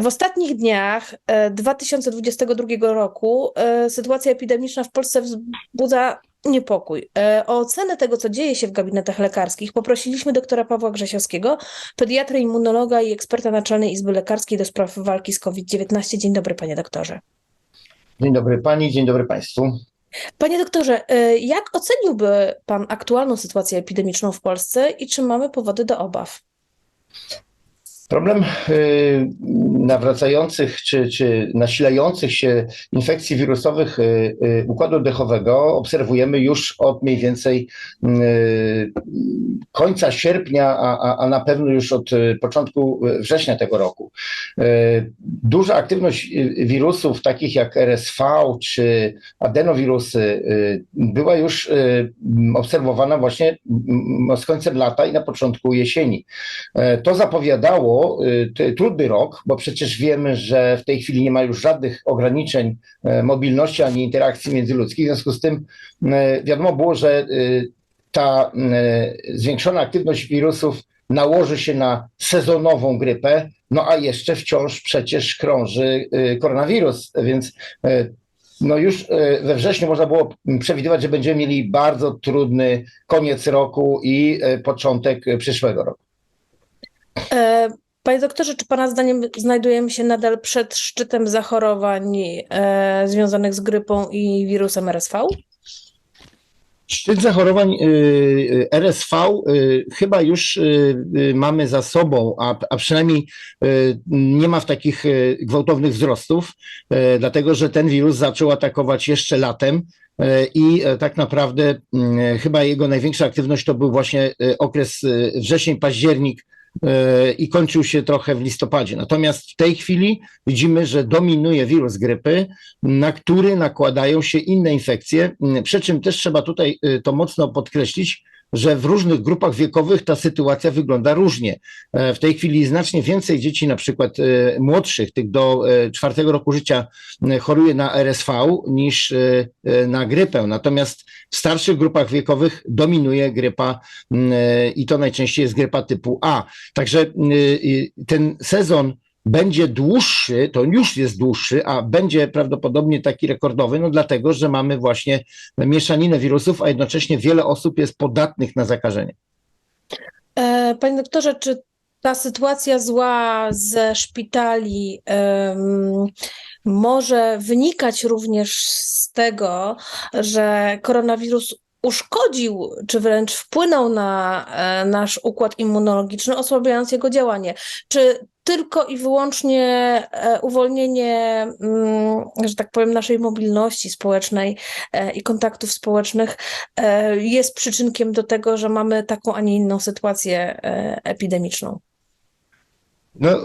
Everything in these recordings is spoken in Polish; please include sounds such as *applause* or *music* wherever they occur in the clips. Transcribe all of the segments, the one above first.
W ostatnich dniach e, 2022 roku e, sytuacja epidemiczna w Polsce wzbudza niepokój. E, O ocenę tego, co dzieje się w gabinetach lekarskich, poprosiliśmy doktora Pawła Grzesiowskiego, pediatra, immunologa i eksperta Naczelnej Izby Lekarskiej do spraw walki z COVID-19. Dzień dobry, panie doktorze. Dzień dobry pani, dzień dobry państwu. Panie doktorze, e, jak oceniłby pan aktualną sytuację epidemiczną w Polsce i czy mamy powody do obaw? Problem y, nawracających czy, czy nasilających się infekcji wirusowych y, y, układu oddechowego obserwujemy już od mniej więcej końca sierpnia, a, a, na pewno już od początku września tego roku. Duża aktywność wirusów takich jak RSV czy adenowirusy była już obserwowana właśnie mm, z końcem lata i na początku jesieni. To zapowiadało y, trudny rok, bo przecież wiemy, że w tej chwili nie ma już żadnych ograniczeń e, mobilności ani interakcji międzyludzkich. W związku z tym e, wiadomo było, że y, ta e, zwiększona aktywność wirusów nałoży się na sezonową grypę, no a jeszcze wciąż przecież krąży koronawirus, więc e, no już e, we wrześniu można było przewidywać, że będziemy mieli bardzo trudny koniec roku i e, początek e, przyszłego roku. Panie doktorze, czy Pana zdaniem znajdujemy się nadal przed szczytem zachorowań e, związanych z grypą i wirusem RSV? Szczyt zachorowań y, y, RSV y, chyba już mamy za sobą, a, a przynajmniej nie ma w takich gwałtownych wzrostów, dlatego że ten wirus zaczął atakować jeszcze latem. I e, tak naprawdę chyba jego największa aktywność to był właśnie okres wrzesień, październik y, i kończył się trochę w listopadzie. Natomiast w tej chwili widzimy, że dominuje wirus grypy, na który nakładają się inne infekcje. Przy czym też trzeba tutaj y, to mocno podkreślić, że w różnych grupach wiekowych ta sytuacja wygląda różnie. E, W tej chwili znacznie więcej dzieci, na przykład e, młodszych, tych do e, czwartego roku życia, choruje na RSV niż na grypę. Natomiast w starszych grupach wiekowych dominuje grypa m, e, i to najczęściej jest grypa typu A. Także ten sezon będzie dłuższy, to już jest dłuższy, a będzie prawdopodobnie taki rekordowy, no dlatego, że mamy właśnie mieszaninę wirusów, a jednocześnie wiele osób jest podatnych na zakażenie. E, Panie doktorze, czy ta sytuacja zła ze szpitali em, może wynikać również z tego, że koronawirus uszkodził, czy wręcz wpłynął na e, nasz układ immunologiczny, osłabiając jego działanie? Czy tylko i wyłącznie e, uwolnienie, mm, że tak powiem, naszej mobilności społecznej e, i kontaktów społecznych jest przyczynkiem do tego, że mamy taką, a nie inną sytuację epidemiczną? No,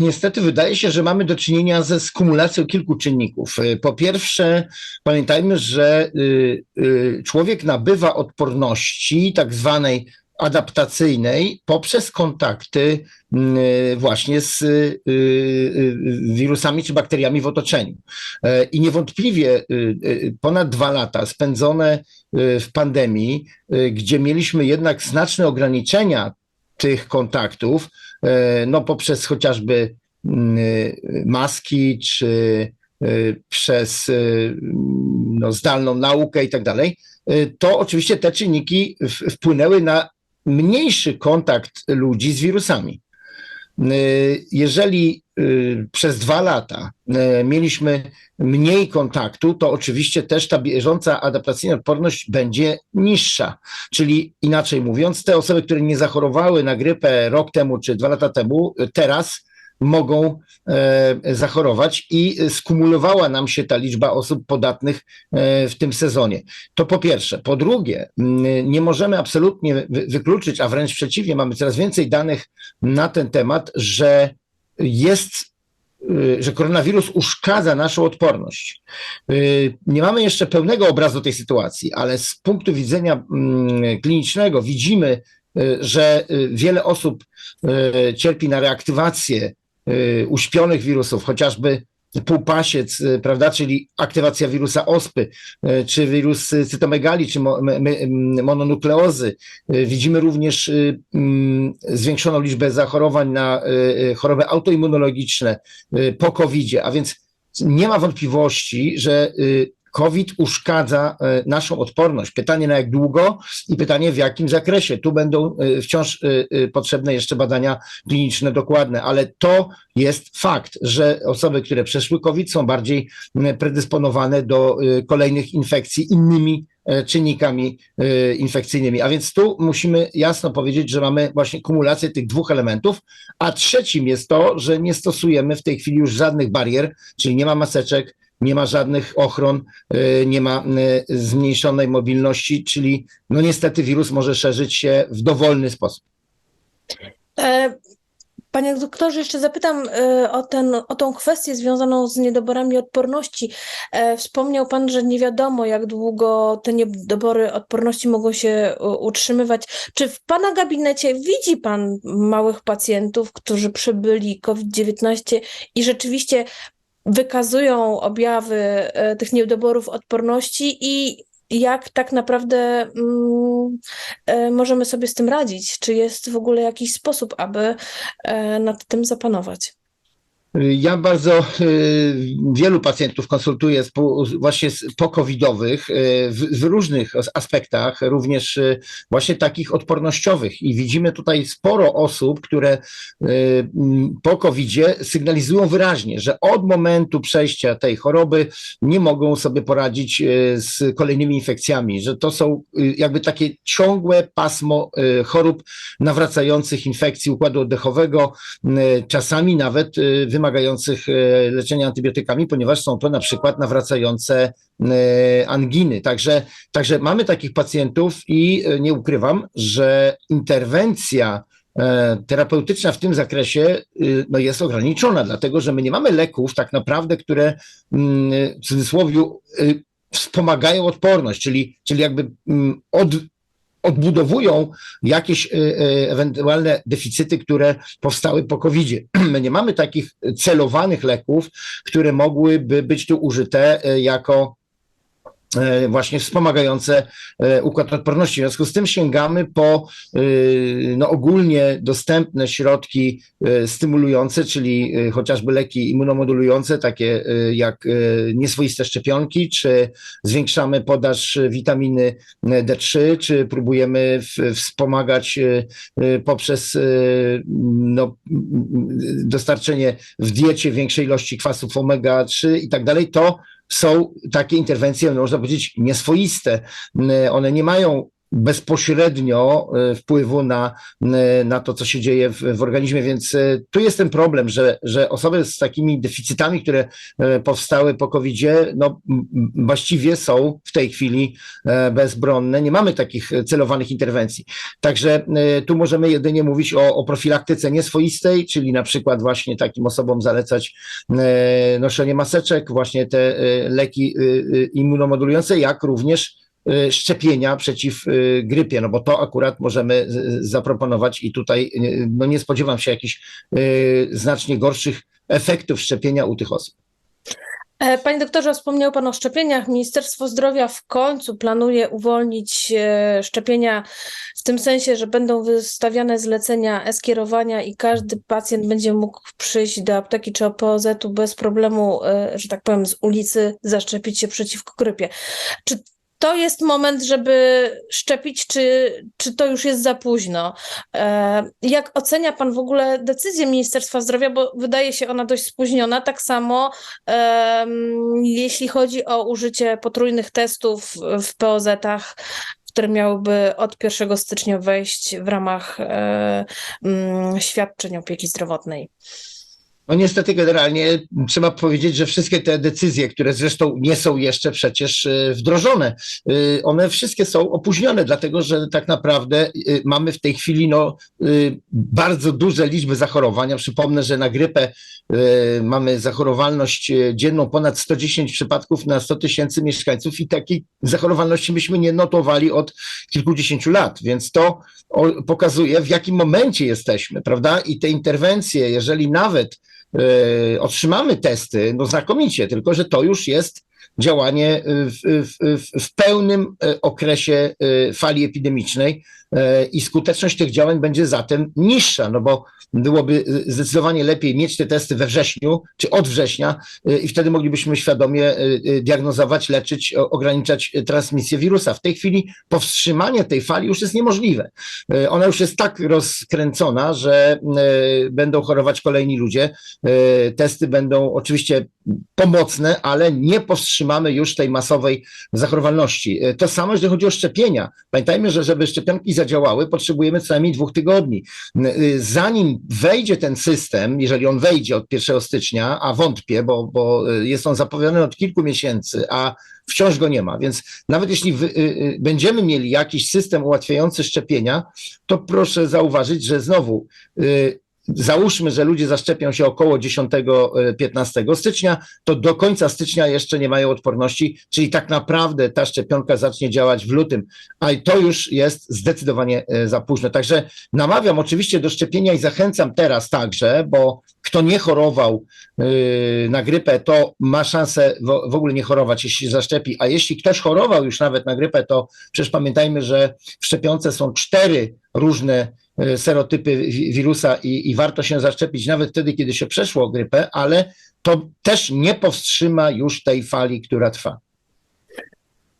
niestety wydaje się, że mamy do czynienia ze skumulacją kilku czynników. Y, Po pierwsze, pamiętajmy, że y, y, człowiek nabywa odporności tak zwanej adaptacyjnej poprzez kontakty y, właśnie z wirusami czy bakteriami w otoczeniu. E, I niewątpliwie ponad dwa lata spędzone w pandemii, gdzie mieliśmy jednak znaczne ograniczenia tych kontaktów, e, no poprzez chociażby mm, y, maski, czy y, przez no, zdalną naukę i tak dalej, to oczywiście te czynniki wpłynęły na mniejszy kontakt ludzi z wirusami. Y, Jeżeli y, przez dwa lata y, mieliśmy mniej kontaktu, to oczywiście też ta bieżąca adaptacyjna odporność będzie niższa. Czyli inaczej mówiąc, te osoby, które nie zachorowały na grypę rok temu czy dwa lata temu, teraz mogą e, zachorować i skumulowała nam się ta liczba osób podatnych e, w tym sezonie. To po pierwsze. Po drugie, nie możemy absolutnie wy- wykluczyć, a wręcz przeciwnie, mamy coraz więcej danych na ten temat, że jest y, że koronawirus uszkadza naszą odporność. Nie mamy jeszcze pełnego obrazu tej sytuacji, ale z punktu widzenia klinicznego widzimy, że wiele osób cierpi na reaktywację uśpionych wirusów, chociażby półpasiec, y, prawda, czyli aktywacja wirusa ospy, y, czy wirus y, cytomegali, czy mononukleozy. Y, Widzimy również y, mm, zwiększoną liczbę zachorowań na y, y, choroby autoimmunologiczne y, po COVID-zie, a więc nie ma wątpliwości, że y, COVID uszkadza e, naszą odporność. Pytanie na jak długo i pytanie w jakim zakresie. Tu będą e, wciąż e, potrzebne jeszcze badania kliniczne dokładne, ale to jest fakt, że osoby, które przeszły COVID są bardziej predysponowane do kolejnych infekcji innymi czynnikami infekcyjnymi. A więc tu musimy jasno powiedzieć, że mamy właśnie kumulację tych dwóch elementów, a trzecim jest to, że nie stosujemy w tej chwili już żadnych barier, czyli nie ma maseczek, nie ma żadnych ochron, y, nie ma y, zmniejszonej mobilności, czyli no niestety wirus może szerzyć się w dowolny sposób. E, Panie doktorze, jeszcze zapytam e, o, ten, o tą kwestię związaną z niedoborami odporności. E, Wspomniał Pan, że nie wiadomo, jak długo te niedobory odporności mogą się utrzymywać. Czy w Pana gabinecie widzi Pan małych pacjentów, którzy przebyli COVID-19 i rzeczywiście wykazują objawy e, tych niedoborów odporności i jak tak naprawdę mm, e, możemy sobie z tym radzić? Czy jest w ogóle jakiś sposób, aby e, nad tym zapanować? Ja bardzo y, wielu pacjentów konsultuję właśnie z po-covidowych y, w, różnych as- aspektach, również y, właśnie takich odpornościowych. I widzimy tutaj sporo osób, które po covidzie sygnalizują wyraźnie, że od momentu przejścia tej choroby nie mogą sobie poradzić z kolejnymi infekcjami, że to są jakby takie ciągłe pasmo chorób nawracających infekcji układu oddechowego, czasami nawet y, wymagających y, leczenia antybiotykami, ponieważ są to na przykład nawracające y, anginy. Także, także mamy takich pacjentów i y, nie ukrywam, że interwencja e, terapeutyczna w tym zakresie y, no jest ograniczona, dlatego że my nie mamy leków tak naprawdę, które mm, w cudzysłowie y, wspomagają odporność, czyli, czyli jakby mm, od, odbudowują jakieś y, y, ewentualne deficyty, które powstały po COVID-zie. *clears throat* My nie mamy takich celowanych leków, które mogłyby być tu użyte y, jako e, właśnie wspomagające e, układ odporności. W związku z tym sięgamy po y, no, ogólnie dostępne środki stymulujące, czyli chociażby leki immunomodulujące, takie jak nieswoiste szczepionki, czy zwiększamy podaż witaminy D3, czy próbujemy wspomagać poprzez no, dostarczenie w diecie większej ilości kwasów omega-3 i tak dalej, to są takie interwencje, można powiedzieć, nieswoiste. One nie mają bezpośrednio y, wpływu na, y, na to, co się dzieje w, w organizmie, więc y, tu jest ten problem, że, że osoby z takimi deficytami, które powstały po COVID-zie, no właściwie są w tej chwili e, bezbronne. Nie mamy takich e, celowanych interwencji. Także tu możemy jedynie mówić o, o profilaktyce nieswoistej, czyli na przykład właśnie takim osobom zalecać e, noszenie maseczek, właśnie te e, leki immunomodulujące, jak również szczepienia przeciw y, grypie, no bo to akurat możemy z- zaproponować i tutaj no nie spodziewam się jakichś znacznie gorszych efektów szczepienia u tych osób. E, Panie doktorze, wspomniał Pan o szczepieniach. Ministerstwo Zdrowia w końcu planuje uwolnić e, szczepienia w tym sensie, że będą wystawiane zlecenia e-skierowania i każdy pacjent będzie mógł przyjść do apteki czy OPOZ-u bez problemu, e, że tak powiem, z ulicy zaszczepić się przeciwko grypie. Czy to jest moment, żeby szczepić, czy, czy to już jest za późno? E, Jak ocenia Pan w ogóle decyzję Ministerstwa Zdrowia, bo wydaje się ona dość spóźniona, tak samo Jeśli chodzi o użycie potrójnych testów w POZ-ach, które miałyby od 1 stycznia wejść w ramach e, świadczeń opieki zdrowotnej. No niestety generalnie trzeba powiedzieć, że wszystkie te decyzje, które zresztą nie są jeszcze przecież y, wdrożone, y, one wszystkie są opóźnione, dlatego że tak naprawdę y, mamy w tej chwili no, bardzo duże liczby zachorowań. Ja przypomnę, że na grypę mamy zachorowalność dzienną ponad 110 przypadków na 100 tysięcy mieszkańców i takiej zachorowalności myśmy nie notowali od kilkudziesięciu lat, więc to pokazuje w jakim momencie jesteśmy, prawda? I te interwencje, jeżeli nawet otrzymamy testy, no znakomicie, tylko że to już jest działanie w, w, w, w pełnym e, okresie e, fali epidemicznej. e, i skuteczność tych działań będzie zatem niższa, no bo byłoby zdecydowanie lepiej mieć te testy we wrześniu czy od września e, i wtedy moglibyśmy świadomie e, e, diagnozować, leczyć, ograniczać e, transmisję wirusa. W tej chwili powstrzymanie tej fali już jest niemożliwe. E, Ona już jest tak rozkręcona, że e, będą chorować kolejni ludzie. E, Testy będą oczywiście pomocne, ale nie powstrzymamy już tej masowej zachorowalności. E, To samo, jeżeli chodzi o szczepienia. Pamiętajmy, że żeby szczepionki zadziałały, potrzebujemy co najmniej dwóch tygodni. Y, Zanim wejdzie ten system, jeżeli on wejdzie od 1 stycznia, a wątpię, bo, bo y, jest on zapowiadany od kilku miesięcy, a wciąż go nie ma. Więc nawet jeśli wy, y, będziemy mieli jakiś system ułatwiający szczepienia, to proszę zauważyć, że znowu załóżmy, że ludzie zaszczepią się około 10-15 stycznia, to do końca stycznia jeszcze nie mają odporności, czyli tak naprawdę ta szczepionka zacznie działać w lutym, a to już jest zdecydowanie e, za późno. Także namawiam oczywiście do szczepienia i zachęcam teraz także, bo kto nie chorował yy, na grypę, to ma szansę w, ogóle nie chorować, jeśli się zaszczepi, a jeśli ktoś chorował już nawet na grypę, to przecież pamiętajmy, że w szczepionce są cztery różne e, serotypy wi- wirusa i, i warto się zaszczepić nawet wtedy, kiedy się przeszło grypę, ale to też nie powstrzyma już tej fali, która trwa.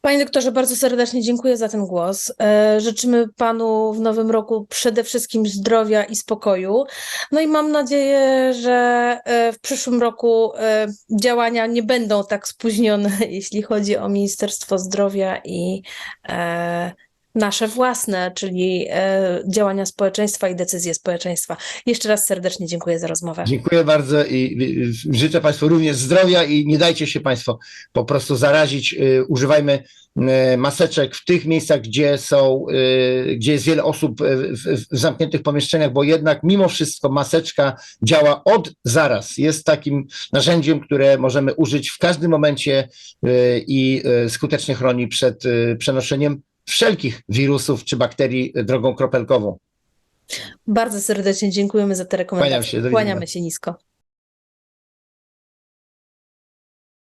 Panie doktorze, bardzo serdecznie dziękuję za ten głos. E, Życzymy panu w nowym roku przede wszystkim zdrowia i spokoju. No i mam nadzieję, że e, w przyszłym roku e, działania nie będą tak spóźnione, *laughs* jeśli chodzi o Ministerstwo Zdrowia i e, nasze własne, czyli e, działania społeczeństwa i decyzje społeczeństwa. Jeszcze raz serdecznie dziękuję za rozmowę. Dziękuję bardzo i życzę Państwu również zdrowia i nie dajcie się Państwo po prostu zarazić. Y, Używajmy y, maseczek w tych miejscach, gdzie są, y, gdzie jest wiele osób w, w- zamkniętych pomieszczeniach, bo jednak mimo wszystko maseczka działa od zaraz. Jest takim narzędziem, które możemy użyć w każdym momencie i skutecznie chroni przed przenoszeniem wszelkich wirusów czy bakterii drogą kropelkową. Bardzo serdecznie dziękujemy za te rekomendacje. Kłaniam się. Kłaniamy się nisko.